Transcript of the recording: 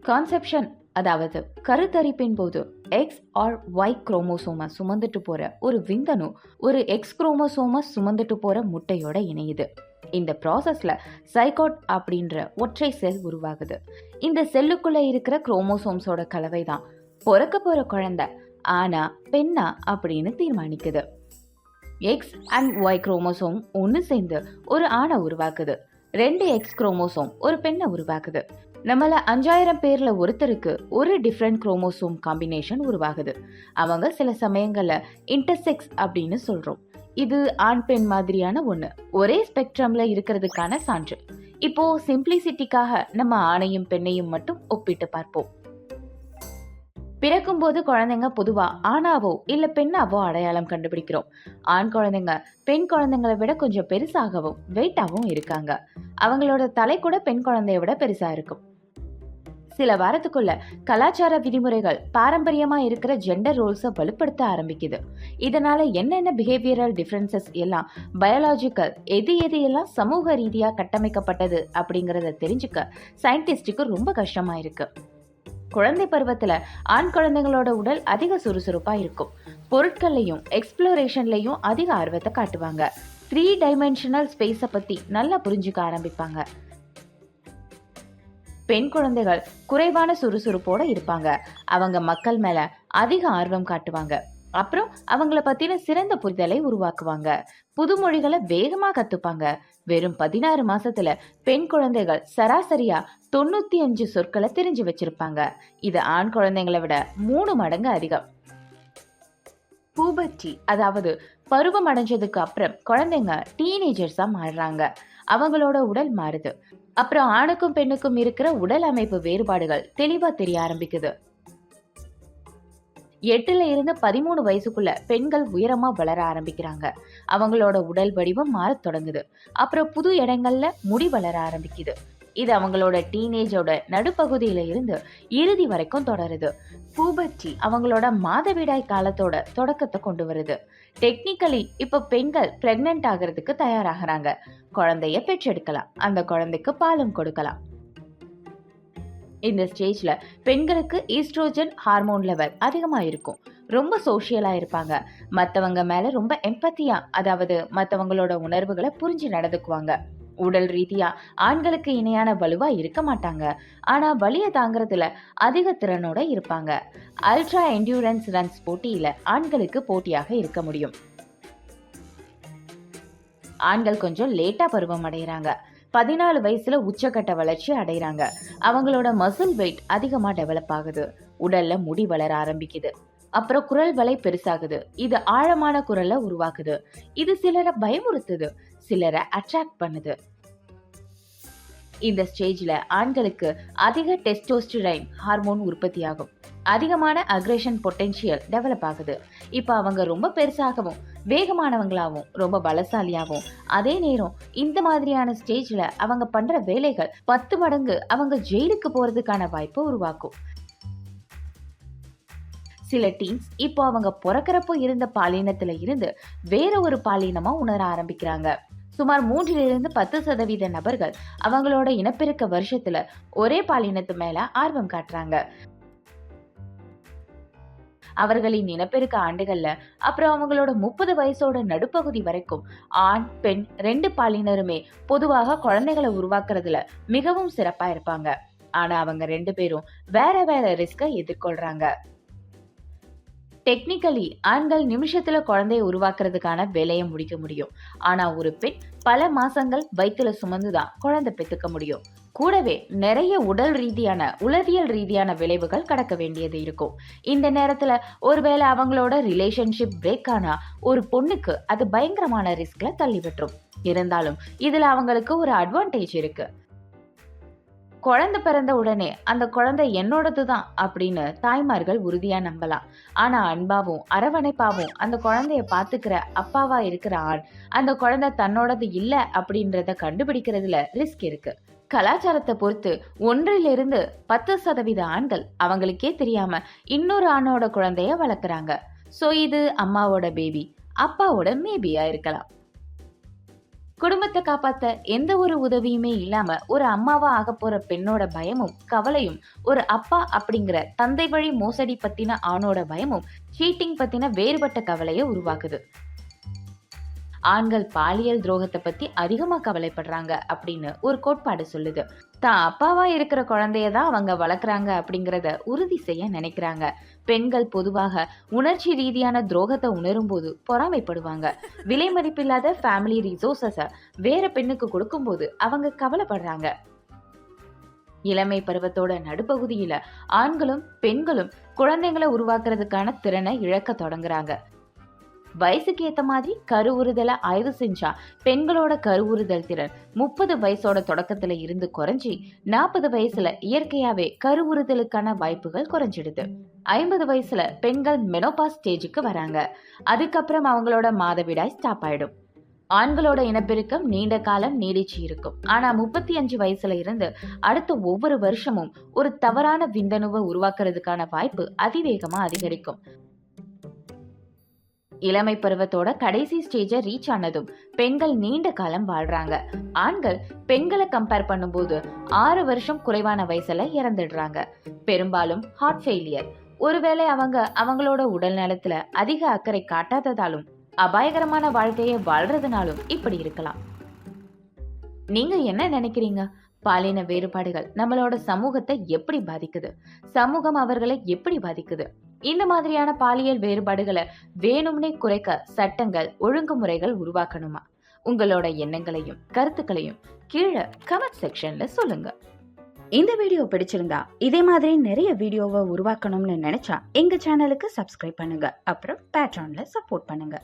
Conception அதாவது கருத்தரிப்பின் போது X R Y குரோமோசோமை சுமந்துட்டு போற ஒரு விந்தணு ஒரு எக்ஸ் குரோமோசோமை சுமந்துட்டு போற முட்டையோட இணையுது. இந்த ப்ராசஸ்ல சைகாட் அப்படின்ற ஒற்றை செல் உருவாகுது. இந்த செல்லுக்குள்ள இருக்கிற குரோமோசோம்ஸோட கலவை தான் பிறக்க போற குழந்தை ஆனா பெண்ணா அப்படின்னு தீர்மானிக்குது. எக்ஸ் அண்ட் ஒய் குரோமோசோம் ஒன்று சேர்ந்து ஒரு ஆணை உருவாக்குது. ரெண்டு எக்ஸ் குரோமோசோம் ஒரு பெண்ணை உருவாக்குது. நம்மள அஞ்சாயிரம் பேர்ல ஒருத்தருக்கு ஒரு டிஃப்ரெண்ட் குரோமோசோம் காம்பினேஷன் உருவாகுது. அவங்க சில சமயங்கள்ல இன்டர்செக்ஸ் அப்படின்னு சொல்றோம். இது ஆண் பெண் மாதிரியான ஒண்ணு. ஒரே ஸ்பெக்ட்ரம்ல இருக்கிறதுக்கான சான்று. இப்போ சிம்பிளிசிட்டிக்காக நம்ம ஆணையும் பெண்ணையும் மட்டும் ஒப்பிட்டு பார்ப்போம். பிறக்கும்போது குழந்தைங்க பொதுவா ஆணாவோ இல்ல பெண்ணாவோ அடையாளம் கண்டுபிடிக்கிறோம். ஆண் குழந்தைங்க பெண் குழந்தைங்களை விட கொஞ்சம் பெருசாகவும் வெயிட்டாகவும் இருக்காங்க. அவங்களோட தலை கூட பெண் குழந்தைய விட பெருசா இருக்கும். சில வாரத்துக்குள்ள கலாச்சார விதிமுறைகள் பாரம்பரியமா இருக்கிற ஜெண்டர் ரோல்ஸை வலுப்படுத்த ஆரம்பிக்குது. இதனால என்னென்ன பிஹேவியரல் டிஃப்ரென்சஸ் எல்லாம் பயாலாஜிக்கல் எது எது எல்லாம் சமூக ரீதியா கட்டமைக்கப்பட்டது அப்படிங்கறத தெரிஞ்சுக்க சயின்டிஸ்டுக்கு ரொம்ப கஷ்டமா இருக்கு. குழந்தை பருவத்தில் ஆண் குழந்தைங்களோட உடல் அதிக சுறுசுறுப்பாக இருக்கும். பொருட்கள்லையும் எக்ஸ்ப்ளோரேஷன்லையும் அதிக ஆர்வத்தை காட்டுவாங்க. த்ரீ டைமென்ஷனல் ஸ்பேஸை பற்றி நல்லா புரிஞ்சுக்க ஆரம்பிப்பாங்க. பெண் குழந்தைகள் குறைவான சுறுசுறுப்போட இருப்பாங்க. அவங்க மக்கள் மேல அதிக ஆர்வம் காட்டுவாங்க. அப்புறம் அவங்கள பத்தின சிறந்த புரிதலை உருவாக்குவாங்க. புது மொழிகளை வேகமா கத்துப்பாங்க. வெறும் பதினாறு மாசத்துல பெண் குழந்தைகள் சராசரியா தொண்ணூத்தி அஞ்சு சொற்களை தெரிஞ்சு வச்சிருப்பாங்க. இது ஆண் குழந்தைங்களை விட மூணு மடங்கு அதிகம். பூபர்ட்டி அதாவது பருவம் அடைஞ்சதுக்கு அப்புறம் குழந்தைங்க டீனேஜர்ஸா மாறுறாங்க. அவங்களோட உடல் மாறுது. அப்புறம் ஆணுக்கும் பெண்ணுக்கும் இருக்கிற உடல் அமைப்பு வேறுபாடுகள் தெளிவா தெரிய ஆரம்பிக்குது. எட்டுல இருந்து பதிமூணு வயசுக்குள்ள பெண்கள் உயரமா வளர ஆரம்பிக்கிறாங்க. அவங்களோட உடல் வடிவம் மாறத் தொடங்குது. அப்புறம் புது இடங்கள்ல முடி வளர ஆரம்பிக்குது. இது அவங்களோட டீனேஜோட நடுப்பகுதியில இருந்து இறுதி வரைக்கும் தொடருது. பூபர்ட்டி அவங்களோட மாதவிடாய் காலத்தோட தொடக்கத்தை கொண்டு வருது. டெக்னிக்கலி இப்போ பெண்கள் பிரெக்னென்ட் ஆகிறதுக்கு தயாராகிறாங்க. குழந்தைய பெற்றெடுக்கலாம். அந்த குழந்தைக்கு பாலும் கொடுக்கலாம். இந்த ஸ்டேஜில் பெண்களுக்கு ஈஸ்ட்ரோஜன் ஹார்மோன் லெவல் அதிகமாக இருக்கும். ரொம்ப சோஷியலாக இருப்பாங்க. மற்றவங்க மேலே ரொம்ப எம்பத்தியாக அதாவது மற்றவங்களோட உணர்வுகளை புரிஞ்சு நடந்துக்குவாங்க. உடல் ரீதியா ஆண்களுக்கு இணையான வலுவா இருக்க மாட்டாங்க. ஆனா வலிய தாங்கறதுல அதிக திறனோட இருப்பாங்க. அல்ட்ரா என்டியூரன்ஸ் ரன்ஸ் போட்டியில ஆண்களுக்கு போட்டியாக இருக்க முடியும். ஆண்கள் கொஞ்சம் லேட்டா பருவம் அடைகிறாங்க பதினாலு வயசுல உச்சக்கட்ட வளர்ச்சி அடைகிறாங்க அவங்களோட மசில் வெயிட் அதிகமா டெவலப் ஆகுது. உடல்ல முடி வளர ஆரம்பிக்குது. அப்புறம் குரல் வலை பெருசாகுது. இது ஆழமான குரலை உருவாக்குது. இது சிலரை பயமுறுத்துது. சிலரை அட்ராக்ட் பண்ணுது. இந்த ஸ்டேஜில் ஆண்களுக்கு அதிக டெஸ்டோஸ்டிரைன் ஹார்மோன் உற்பத்தியாகும். அதிகமான அக்ரேஷன் பொட்டென்ஷியல் டெவலப் ஆகுது. இப்போ அவங்க ரொம்ப பெருசாகவும் வேகமானவங்களாகவும் ரொம்ப பலசாலியாகவும் அதே நேரம் இந்த மாதிரியான ஸ்டேஜில் அவங்க பண்ணுற வேலைகள் பத்து மடங்கு அவங்க ஜெயிலுக்கு போகிறதுக்கான வாய்ப்பை உருவாக்கும். சில டீம்ஸ் இப்போ அவங்க பிறக்கிறப்போ இருந்த பாலினத்துல இருந்து வேற ஒரு பாலினமா உணர ஆரம்பிக்கிறாங்க. சுமார் மூன்றிலிருந்து பத்து சதவீத நபர்கள் அவங்களோட இனப்பெருக்க வருஷத்துல ஒரே பாலினத்து மேல ஆர்வம் காட்டுறாங்க. அவர்களின் இனப்பெருக்க ஆண்டுகள்ல அப்புறம் அவங்களோட முப்பது வயசோட நடுப்பகுதி வரைக்கும் ஆண் பெண் ரெண்டு பாலினருமே பொதுவாக குழந்தைகளை உருவாக்குறதுல மிகவும் சிறப்பா இருப்பாங்க. ஆனா அவங்க ரெண்டு பேரும் வேற வேற ரிஸ்கை எதிர்கொள்றாங்க. டெக்னிக்கலி ஆண்கள் நிமிஷத்துல குழந்தைய உருவாக்குறதுக்கான வேலையை முடிக்க முடியும். ஆனா ஒரு பெண் பல மாசங்கள் வயிற்றுல சுமந்துதான் குழந்தை பெற்றுக்க முடியும். கூடவே நிறைய உடல் ரீதியான உளவியல் ரீதியான விளைவுகள் கடக்க வேண்டியது இருக்கும். இந்த நேரத்துல ஒருவேளை அவங்களோட ரிலேஷன்ஷிப் பிரேக் ஆனா ஒரு பொண்ணுக்கு அது பயங்கரமான ரிஸ்க்ல தள்ளி விட்டுரும். இருந்தாலும் இதுல அவங்களுக்கு ஒரு அட்வான்டேஜ் இருக்கு. குழந்தை பிறந்த உடனே அந்த குழந்தை என்னோடது தான் அப்படின்னு தாய்மார்கள் உறுதியா நம்பலாம். ஆனா அன்பாவும் அரவணைப்பாவும் அந்த குழந்தைய பாத்துக்கிற அப்பாவா இருக்கிற ஆண் அந்த குழந்தை தன்னோடது இல்ல அப்படின்றத கண்டுபிடிக்கிறதுல ரிஸ்க் இருக்கு. கலாச்சாரத்தை பொறுத்து ஒன்றிலிருந்து பத்து சதவீத ஆண்கள் அவங்களுக்கே தெரியாம இன்னொரு ஆணோட குழந்தைய வளர்க்குறாங்க. ஸோ இது அம்மாவோட பேபி அப்பாவோட மேபியா இருக்கலாம். குடும்பத்தை காப்பாத்த எந்த ஒரு உதவியுமே இல்லாம ஒரு அம்மாவா ஆக போற பெண்ணோட பயமும் கவலையும் ஒரு அப்பா அப்படிங்கிற தந்தை வழி மோசடி பத்தின ஆணோட பயமும் சீட்டிங் பத்தின வேறுபட்ட கவலையை உருவாக்குது. ஆண்கள் பாலியல் துரோகத்தை பத்தி அதிகமா கவலைப்படுறாங்க அப்படின்னு ஒரு கோட்பாடு சொல்லுது. தான் அப்பாவா இருக்கிற குழந்தைய தான் அவங்க வளர்க்குறாங்க அப்படிங்கிறத உறுதி செய்ய நினைக்கிறாங்க. பெண்கள் பொதுவாக உணர்ச்சி ரீதியான துரோகத்தை உணரும் போது பொறாமைப்படுவாங்க. விலை மதிப்பில்லாத ஃபேமிலி ரிசோர்சஸை வேற பெண்ணுக்கு கொடுக்கும்போது அவங்க கவலைப்படுறாங்க. இளமை பருவத்தோட நடுப்பகுதியில ஆண்களும் பெண்களும் குழந்தைங்களை உருவாக்குறதுக்கான திறனை இழக்க தொடங்குறாங்க. வயசுக்கு ஏற்ற மாதிரி கருவுறுதலை ஆய்வு செஞ்சா பெண்களோட கருவுறுதல் திறன் முப்பது வயசோட தொடக்கத்துல இருந்து குறைஞ்சி நாற்பது வயசுல இயற்கையாவே கருவுறுதலுக்கான வாய்ப்புகள் குறைஞ்சிடுது. ஐம்பது வயசுல பெண்கள் மெனோபாஸ் ஸ்டேஜுக்கு வராங்க. அதுக்கப்புறம் அவங்களோட மாதவிடாய் ஸ்டாப் ஆயிடும். ஆண்களோட இனப்பெருக்கம் நீண்ட காலம் நீடிச்சு இருக்கும். ஆனா முப்பத்தி அஞ்சு வயசுல இருந்து அடுத்த ஒவ்வொரு வருஷமும் ஒரு தவறான விந்தணுவை உருவாக்குறதுக்கான வாய்ப்பு அதிவேகமா அதிகரிக்கும். இளமை பருவத்தோட கடைசி ஸ்டேஜை ரீச் ஆனதும் பெண்கள் நீண்ட காலம் வாழ்றாங்க. ஆண்கள் பெண்களை கம்பேர் பண்ணும்போது ஆறு வருஷம் குறைவான வயசுல இறந்துடுறாங்க. பெரும்பாலும் ஹார்ட் ஃபெயிலியர் ஒருவேளை அவங்க அவங்களோட உடல் நலத்துல அதிக அக்கறை காட்டாததாலும் அபாயகரமான வாழ்க்கையை வாழ்றதுனாலும் இப்படி இருக்கலாம். நீங்க என்ன நினைக்கிறீங்க? பாலின வேறுபாடுகள் நம்மளோட சமூகத்தை எப்படி பாதிக்குது? சமூகம் அவர்களை எப்படி பாதிக்குது? இந்த மாதிரியான பாலியல் வேறுபாடுகளை வேணும்னே குறைக்க சட்டங்கள் ஒழுங்குமுறைகள் உருவாக்கணுமா? உங்களோட எண்ணங்களையும் கருத்துக்களையும் கீழே கமெண்ட் செக்ஷன்ல சொல்லுங்க. இந்த வீடியோ பிடிச்சிருந்தா இதே மாதிரி நிறைய வீடியோவை உருவாக்கணும்னு நினைச்சா எங்க சேனலுக்கு சப்ஸ்கிரைப் பண்ணுங்க. அப்புறம் பேட்ரான்ல சப்போர்ட் பண்ணுங்க.